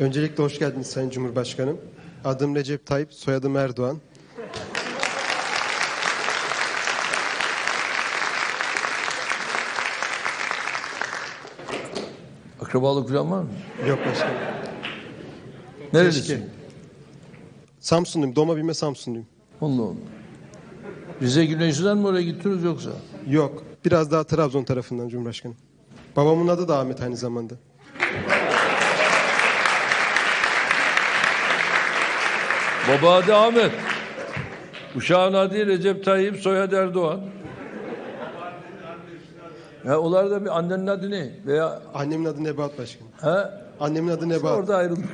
Öncelikle hoş geldiniz Sayın Cumhurbaşkanım. Adım Recep Tayyip, soyadım Erdoğan. Akrabalık falan var mı? Yok başkanım. Nerelisin? Keşke. Samsunluyum, doğma büyüme Samsunluyum. Allah Allah. Rize Güneşli'den mi oraya gittiniz yoksa? Yok, biraz daha Trabzon tarafından Cumhurbaşkanım. Babamın adı da Ahmet aynı zamanda. Baba adı Ahmet. Uşağın adı Recep Tayyip Soyad Erdoğan. Ya onlar da bir annenin adı ne? Veya Annemin adı Nebahat Başkanım. ha? Annemin adı Nebahat. Orada ayrıldık.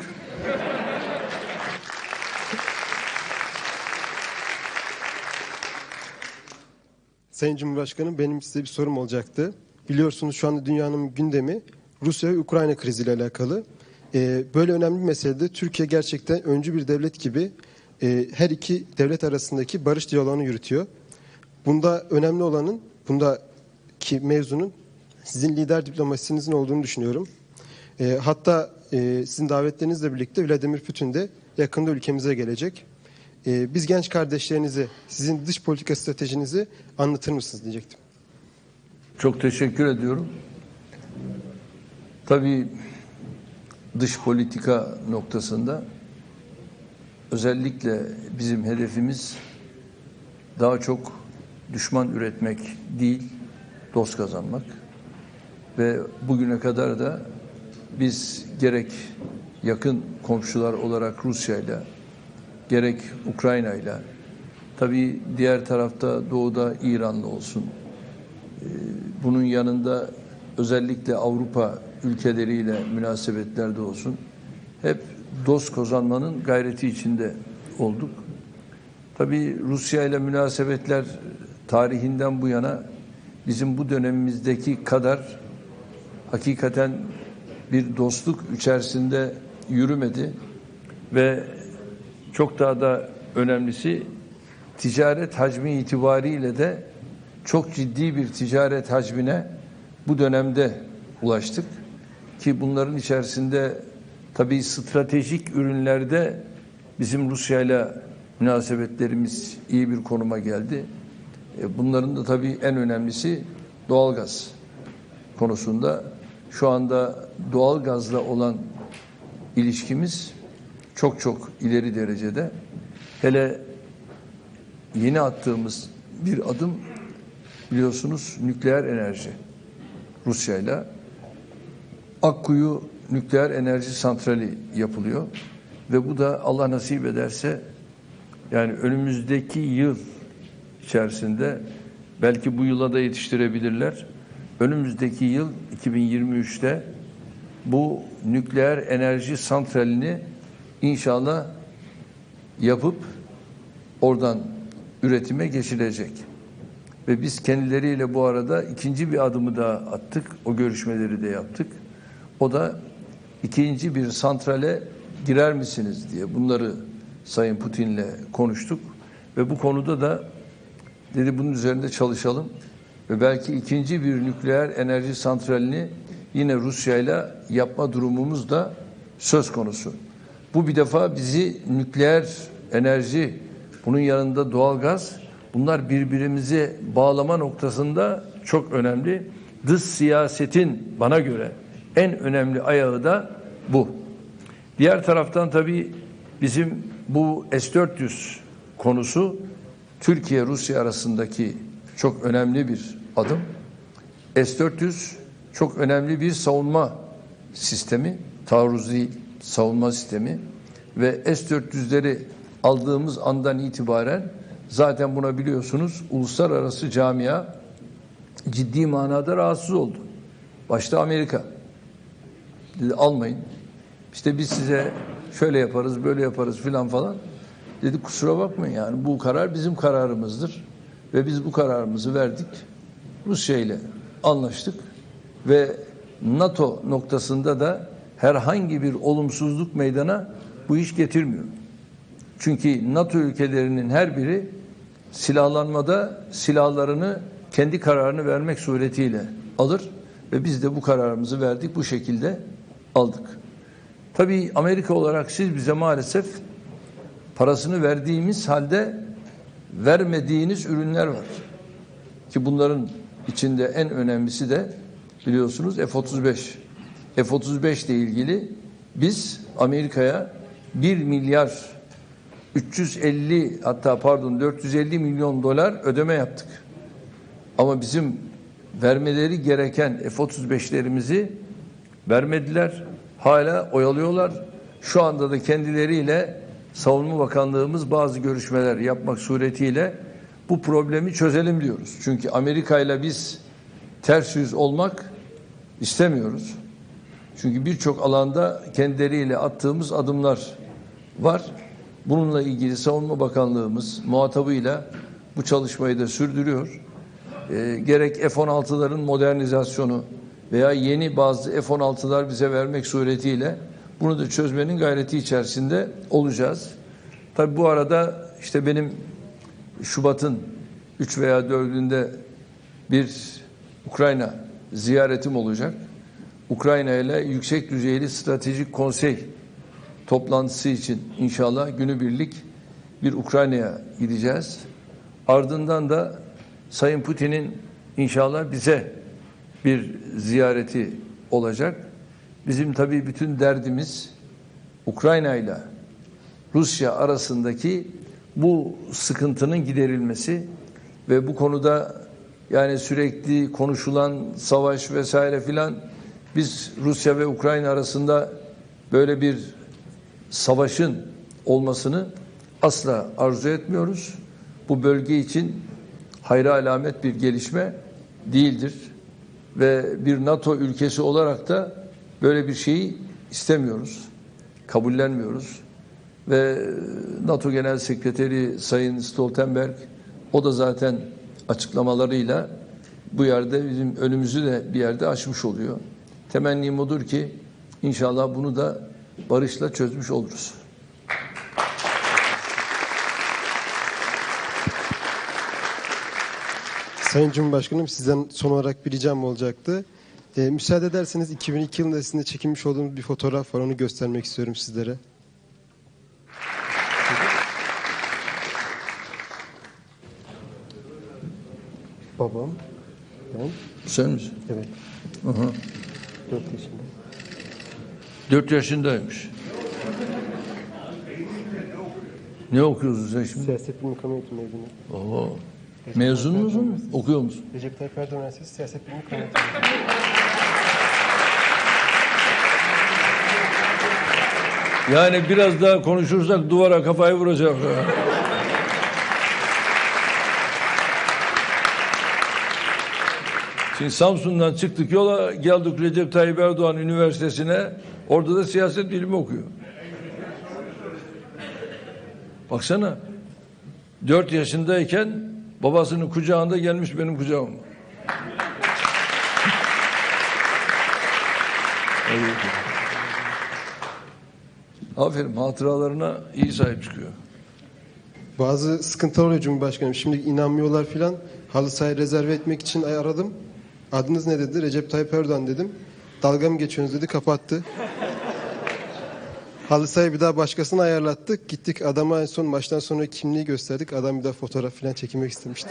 Sayın Cumhurbaşkanım benim size bir sorum olacaktı. Biliyorsunuz şu anda dünyanın gündemi Rusya ve Ukrayna kriziyle alakalı. Ee, böyle önemli bir meselede Türkiye gerçekten öncü bir devlet gibi e, her iki devlet arasındaki barış diyaloğunu yürütüyor. Bunda önemli olanın, bundaki mevzunun sizin lider diplomasinizin olduğunu düşünüyorum. Ee, hatta e, sizin davetlerinizle birlikte Vladimir Putin de yakında ülkemize gelecek. Ee, biz genç kardeşlerinize sizin dış politika stratejinizi anlatır mısınız diyecektim. Çok teşekkür ediyorum. Tabii dış politika noktasında özellikle bizim hedefimiz daha çok düşman üretmek değil, dost kazanmak. Ve bugüne kadar da biz gerek yakın komşular olarak Rusya ile gerek Ukrayna ile tabii diğer tarafta doğuda İran'la olsun bunun yanında özellikle Avrupa ülkeleriyle münasebetlerde olsun hep dost kazanmanın gayreti içinde olduk. Tabii Rusya ile münasebetler tarihinden bu yana bizim bu dönemimizdeki kadar hakikaten bir dostluk içerisinde yürümedi ve çok daha da önemlisi ticaret hacmi itibariyle de çok ciddi bir ticaret hacmine bu dönemde ulaştık. Ki bunların içerisinde tabii stratejik ürünlerde bizim Rusya ile münasebetlerimiz iyi bir konuma geldi. E, Bunların da tabii en önemlisi doğalgaz konusunda. Şu anda doğalgazla olan ilişkimiz çok çok ileri derecede. Hele yeni attığımız bir adım biliyorsunuz nükleer enerji Rusya ile Akkuyu nükleer enerji santrali yapılıyor ve bu da Allah nasip ederse yani önümüzdeki yıl içerisinde belki bu yıla da yetiştirebilirler. Önümüzdeki yıl 2023'te bu nükleer enerji santralini inşallah yapıp oradan üretime geçilecek. Ve biz kendileriyle bu arada ikinci bir adımı daha attık. O görüşmeleri de yaptık. O da ikinci bir santrale girer misiniz diye bunları Sayın Putin'le konuştuk. Ve bu konuda da dedi bunun üzerinde çalışalım. Ve belki ikinci bir nükleer enerji santralini yine Rusya ile yapma durumumuz da söz konusu. Bu bir defa bizi nükleer enerji, bunun yanında doğalgaz, bunlar birbirimizi bağlama noktasında çok önemli. Dış siyasetin bana göre en önemli ayağı da bu. Diğer taraftan tabii bizim bu S-400 konusu Türkiye-Rusya arasındaki çok önemli bir adım. S-400 çok önemli bir savunma sistemi, taarruzi savunma sistemi ve S-400'leri aldığımız andan itibaren zaten buna biliyorsunuz uluslararası camia ciddi manada rahatsız oldu. Başta Amerika. Dedi almayın. İşte biz size şöyle yaparız, böyle yaparız filan falan. Dedi kusura bakmayın yani bu karar bizim kararımızdır. Ve biz bu kararımızı verdik. Rusya ile anlaştık. Ve NATO noktasında da herhangi bir olumsuzluk meydana bu iş getirmiyor. Çünkü NATO ülkelerinin her biri silahlanmada silahlarını kendi kararını vermek suretiyle alır ve biz de bu kararımızı verdik bu şekilde aldık. Tabii Amerika olarak siz bize maalesef parasını verdiğimiz halde vermediğiniz ürünler var. Ki bunların içinde en önemlisi de biliyorsunuz F-35. F-35 ile ilgili biz Amerika'ya 1 milyar 350 hatta pardon 450 milyon dolar ödeme yaptık. Ama bizim vermeleri gereken F-35'lerimizi vermediler. Hala oyalıyorlar. Şu anda da kendileriyle Savunma Bakanlığımız bazı görüşmeler yapmak suretiyle bu problemi çözelim diyoruz. Çünkü Amerika ile biz ters yüz olmak istemiyoruz. Çünkü birçok alanda kendileriyle attığımız adımlar var. Bununla ilgili Savunma Bakanlığımız muhatabıyla bu çalışmayı da sürdürüyor. Ee, gerek F-16'ların modernizasyonu veya yeni bazı F-16'lar bize vermek suretiyle bunu da çözmenin gayreti içerisinde olacağız. Tabi bu arada işte benim Şubat'ın 3 veya 4'ünde bir Ukrayna ziyaretim olacak. Ukrayna ile yüksek düzeyli stratejik konsey toplantısı için inşallah günübirlik bir Ukrayna'ya gideceğiz. Ardından da Sayın Putin'in inşallah bize bir ziyareti olacak. Bizim tabii bütün derdimiz Ukrayna ile Rusya arasındaki bu sıkıntının giderilmesi ve bu konuda yani sürekli konuşulan savaş vesaire filan biz Rusya ve Ukrayna arasında böyle bir savaşın olmasını asla arzu etmiyoruz. Bu bölge için hayra alamet bir gelişme değildir. Ve bir NATO ülkesi olarak da böyle bir şeyi istemiyoruz. Kabullenmiyoruz. Ve NATO Genel Sekreteri Sayın Stoltenberg o da zaten açıklamalarıyla bu yerde bizim önümüzü de bir yerde açmış oluyor. Temennim odur ki inşallah bunu da barışla çözmüş oluruz. Sayın Cumhurbaşkanım sizden son olarak bir ricam olacaktı. Ee, müsaade ederseniz 2002 yılında sizinle çekinmiş olduğumuz bir fotoğraf var onu göstermek istiyorum sizlere. Babam, ben, Sen misin? evet. 4 yaşında. Dört yaşındaymış. Ne okuyorsun sen şimdi? Siyaset bilimi kamu eğitimi mezunu. Oo. Mezun musun? Okuyor musun? Recep Tayyip Erdoğan Üniversitesi Siyaset Bilimi Yani biraz daha konuşursak duvara kafayı vuracak. Şimdi Samsun'dan çıktık yola geldik Recep Tayyip Erdoğan Üniversitesi'ne. Orada da siyaset bilimi okuyor. Baksana. Dört yaşındayken babasının kucağında gelmiş benim kucağıma. Evet. Aferin hatıralarına iyi sahip çıkıyor. Bazı sıkıntılar oluyor Cumhurbaşkanım. Şimdi inanmıyorlar filan. Halı sahayı rezerve etmek için aradım. Adınız ne dedi? Recep Tayyip Erdoğan dedim. Dalga mı geçiyorsunuz dedi kapattı. Halı sahayı bir daha başkasına ayarlattık. Gittik adama en son maçtan sonra kimliği gösterdik. Adam bir daha fotoğraf filan çekilmek istemişti.